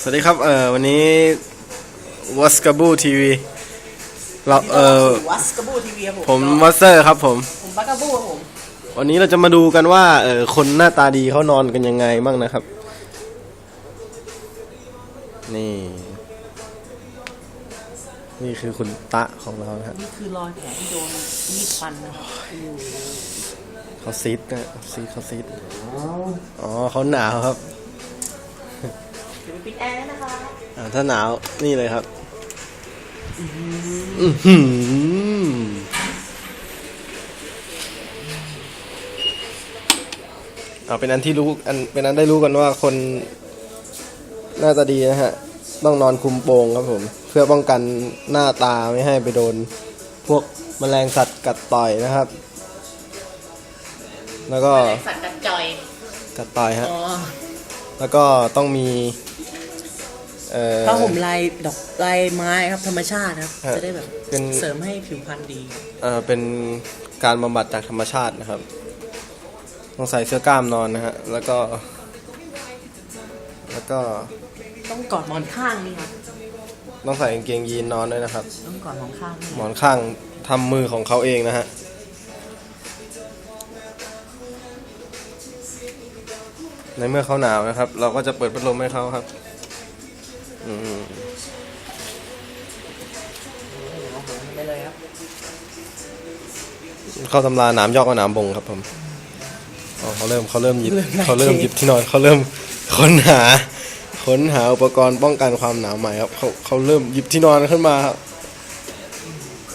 สวัสดีครับ เอ่อ วันนี้วัสกาบูทีวีเรา เอ่อ วัสกาบูทีวีครับผมผมวัสเซอร์ครับผม ผมบักกาบูครับผม วันนี้เราจะมาดูกันว่า เอ่อ คนหน้าตาดีเขานอนกันยังไงบ้างนะครับ นี่ นี่คือคุณตะของเรานะครับนี่คือรอยแผลที่โดนมีดฟันนะครับโอ้โหเขาซีดนะซีดเขาซีดอ๋อเขาหนาวครับเดี๋ยวไปปิดแอร์นะคะอ่าถ้าหนาวนี่เลยครับอื้อหือเอาเป็นอันที่รู้อันเป็นอันได้รู้กันว่าคนหน้าตาดีนะฮะ ต้องนอนคุมโปงครับผม เพื่อป้องกันหน้าตาไม่ให้ไปโดน พวกแมลงสัตว์กัดต่อยนะครับ แล้วก็สัตว์กัดจอยกัดต่อยฮะ อ๋อ แล้วก็ต้องมีเอ่อ ผ้าห่มลายดอกลายไม้ครับธรรมชาติครับฮะจะได้แบบเป็นเสริมให้ผิวพรรณดีเอ่อเป็นการบำบัดจากธรรมชาตินะครับต้องใส่เสื้อกล้ามนอนนะฮะแล้วก็ แล้วก็ต้องกอดหมอนข้างนี่ครับต้องใส่กางเกงยีนนอนด้วยนะครับ ต้องกอดหมอนข้างนี่หมอนข้างทำมือของเขาเองนะฮะในเมื่อเขาหนาวนะครับ เราก็จะเปิดพัดลมให้เขาครับ อืมเอาผมไปเลยครับเข้าตำราหนามยอกกับหนามบงครับผมอ๋อเขาเริ่มเขาเริ่มหยิบเริ่มไล่เขาเริ่มหยิบที่นอนเขาเริ่มค้นหา ค้นหาอุปกรณ์ป้องกันความหนาวใหม่ครับเขาเขาเริ่มหยิบที่นอนขึ้นมาครับ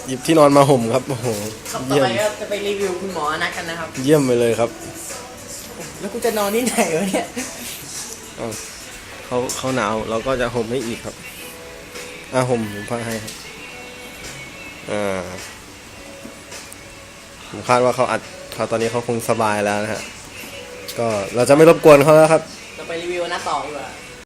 หยิบที่นอนมาห่มครับโอ้โหครับต่อเยี่ยไปมก็จะไปรีวิวคุณหมอนัดกันนะครับ เยี่ยมไปเลยครับ แล้วกูจะนอนที่ไหนวะเนี่ย อ้าว เขาเขาหนาวเราก็จะห่มให้อีกครับอ่าห่มผมผ้าให้ครับอ่าผมคาดว่าเขาอัดเขาตอนนี้เขาคงสบายแล้วนะฮะก็เราจะไม่รบกวนเขาแล้วครับเราไปรีวิวหน้าต่อดีกว่า